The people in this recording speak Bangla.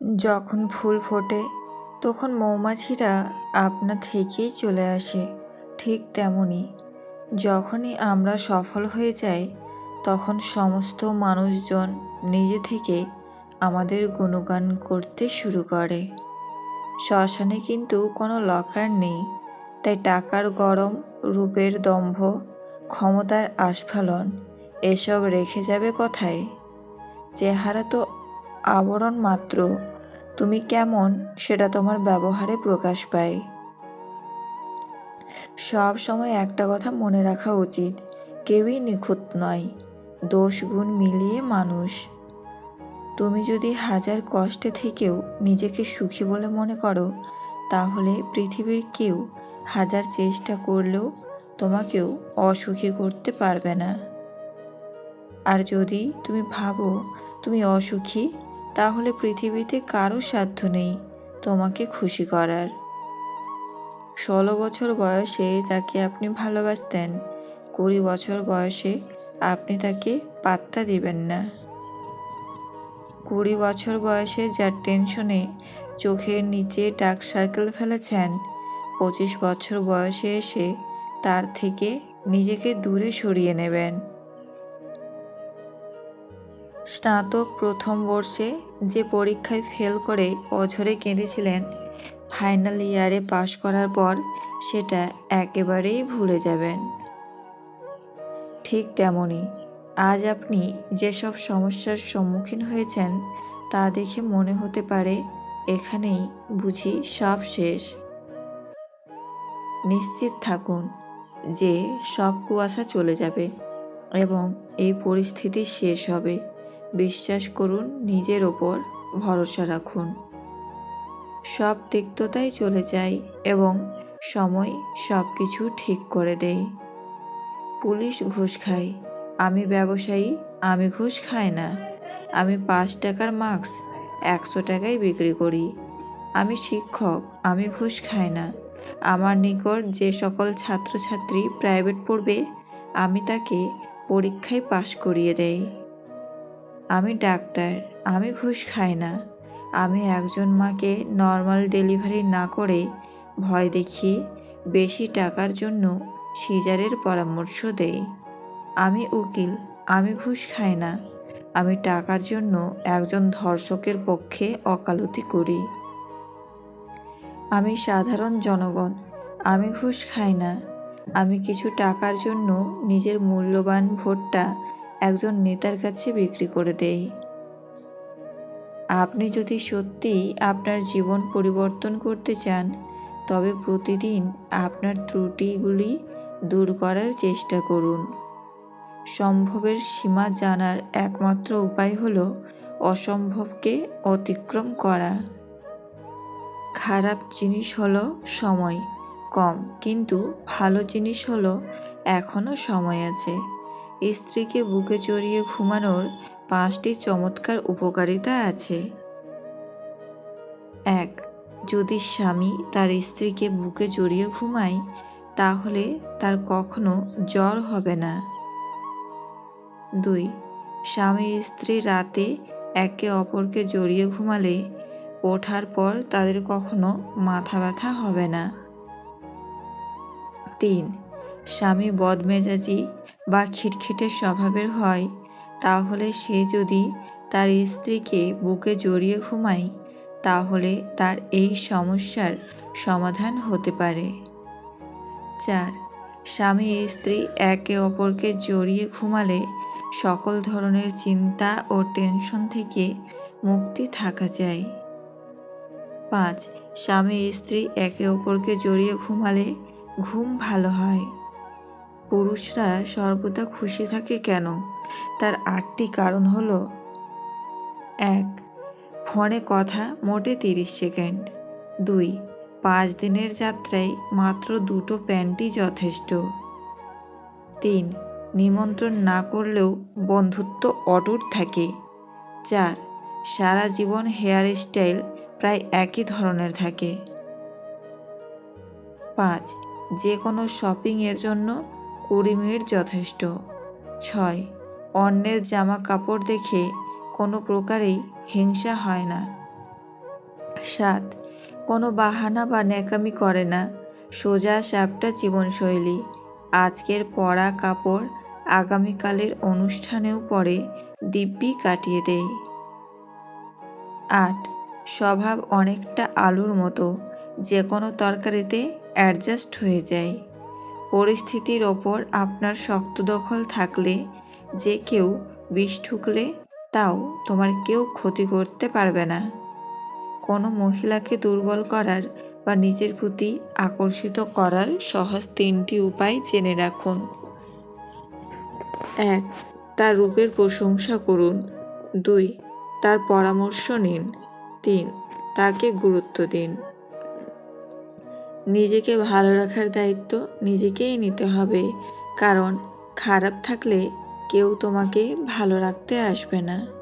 যখন ফুল ফোটে, তখন মৌমাছিরা আপনা থেকেই চলে আসে, ঠিক তেমনই যখনই আমরা সফল হয়ে যাই, তখন সমস্ত মানুষজন নিজে থেকে আমাদের গুণগান করতে শুরু করে। শ্মশানে কিন্তু কোনো লকার নেই, তাই টাকার গরম, রূপের দম্ভ, ক্ষমতার আস্ফালন, এসব রেখে যাবে কথায়? চেহারা তো আবরণ মাত্র। তুমি কেমন সেটা তোমার ব্যবহারে প্রকাশ পায়। সব সময় একটা কথা মনে রাখা উচিত, কেউই নিখুঁত নয়, দোষ গুণ মিলিয়ে মানুষ। তুমি যদি হাজার কষ্টে থেকেও নিজেকে সুখী বলে মনে করো, তাহলে পৃথিবীর কেউ হাজার চেষ্টা করলেও তোমাকেও অসুখী করতে পারবে না। আর যদি তুমি ভাবো তুমি অসুখী তাহলে পৃথিবীতে কারও সাধ্য নেই তোমাকে খুশি করার। ষোলো বছর বয়সে যাকে আপনি ভালোবাসতেন, কুড়ি বছর বয়সে আপনি তাকে পাত্তা দিবেন না। কুড়ি বছর বয়সে যার টেনশনে চোখের নিচে ডার্ক সার্কেল ফেলেছেন, পঁচিশ বছর বয়সে এসে তার থেকে নিজেকে দূরে সরিয়ে নেবেন। স্নাতক প্রথম বর্ষে যে পরীক্ষায় ফেল করে অঝরে কেঁদেছিলেন, ফাইনাল ইয়ারে পাশ করার পর সেটা একেবারেই ভুলে যাবেন। ঠিক তেমনই আজ আপনি যেসব সমস্যার সম্মুখীন হয়েছেন তা দেখে মনে হতে পারে এখানেই বুঝি সব শেষ। নিশ্চিত থাকুন যে সব কুয়াশা চলে যাবে এবং এই পরিস্থিতি শেষ হবে। বিশ্বাস করুন, নিজের ওপর ভরসা রাখুন। সব তিক্ততাই চলে যায় এবং সময় সব কিছু ঠিক করে দেয়। পুলিশ ঘুষ খায়। আমি ব্যবসায়ী, আমি ঘুষ খাই না। আমি পাঁচ টাকার মাস্ক, একশো টাকায় বিক্রি করি। আমি শিক্ষক, আমি ঘুষ খাই না। আমার নিকট যে সকল ছাত্রছাত্রী প্রাইভেট পড়বে, আমি তাকে পরীক্ষায় পাশ করিয়ে দেই। আমি ডাক্তার, আমি ঘুষ খাই না। আমি একজন মাকে নর্মাল ডেলিভারি না করে ভয় দেখিয়ে বেশি টাকার জন্য সিজারের পরামর্শ দেই। আমি উকিল, আমি ঘুষ খাই না। আমি টাকার জন্য একজন ধর্ষকের পক্ষে ওকালতি করি। আমি সাধারণ জনগণ, আমি ঘুষ খাই না। আমি কিছু টাকার জন্য নিজের মূল্যবান ভোটটা একজন নেতার কাছে বিক্রি করে দেই। আপনি যদি সত্যিই আপনার জীবন পরিবর্তন করতে চান, তবে প্রতিদিন আপনার ত্রুটিগুলি দূর করার চেষ্টা করুন। সম্ভবের সীমা জানার একমাত্র উপায় হল অসম্ভবকে অতিক্রম করা। খারাপ জিনিস হলো সময়, কম, কিন্তু ভালো জিনিস হলো এখনও সময় আছে। স্ত্রীকে বুকে চড়িয়ে ঘুমানোর পাঁচটি চমৎকার উপকারিতা আছে। এক, যদি স্বামী তার স্ত্রীকে বুকে জড়িয়ে ঘুমায়, তাহলে তার কখনো জ্বর হবে না। দুই, স্বামী স্ত্রী রাতে একে অপরকে জড়িয়ে ঘুমালে ওঠার পর তাদের কখনো মাথা ব্যথা হবে না। তিন স্বামী বদমেজাজি বা খিটখিটে স্বভাবের হয়, তাহলে সে যদি তার স্ত্রীকে বুকে জড়িয়ে ঘুমায়, তাহলে তার এই সমস্যার সমাধান হতে পারে। চার, স্বামী স্ত্রী একে অপরকে জড়িয়ে ঘুমালে সকল ধরনের চিন্তা ও টেনশন থেকে মুক্তি থাকা যায়। পাঁচ, স্বামী স্ত্রী একে অপরকে জড়িয়ে ঘুমালে ঘুম ভালো হয়। পুরুষরা সর্বদা খুশি থাকে কেন? তার আটটি কারণ হলো, এক, ফোনে কথা মোটে তিরিশ সেকেন্ড। দুই, পাঁচ দিনের যাত্রায় মাত্র দুটো প্যান্টই যথেষ্ট। তিন, নিমন্ত্রণ না করলেও বন্ধুত্ব অটুট থাকে। চার, সারা জীবন হেয়ার স্টাইল প্রায় একই ধরনের থাকে। পাঁচ, যে কোনো শপিংয়ের জন্য কুড়ি মিনিট যথেষ্ট। ছয়, অন্যের জামা কাপড় দেখে কোনো প্রকারেই হিংসা হয় না। সাত, কোনো বাহানা বা ন্যাকামি করে না। সোজা সাপটা জীবনশৈলী। আজকের পরা কাপড় আগামীকালের অনুষ্ঠানেও পরে দিব্যি কাটিয়ে দেয়। আট, স্বভাব অনেকটা আলুর মতো। যে কোনো তরকারিতে অ্যাডজাস্ট হয়ে যায়। পরিস্থিতির ওপর আপনার শক্ত দখল থাকলে যে কেউ বিষ ঠুকলে তাও তোমার কেউ ক্ষতি করতে পারবে না। কোনো মহিলাকে দুর্বল করার বা নিজের প্রতি আকর্ষিত করার সহজ তিনটি উপায় জেনে রাখুন। এক, তার রূপের প্রশংসা করুন। দুই, তার পরামর্শ নিন। তিন, তাকে গুরুত্ব দিন। নিজেকে ভালো রাখার দায়িত্ব নিজেকেই নিতে হবে। কারণ খারাপ থাকলে কেউ তোমাকে ভালো রাখতে আসবে না।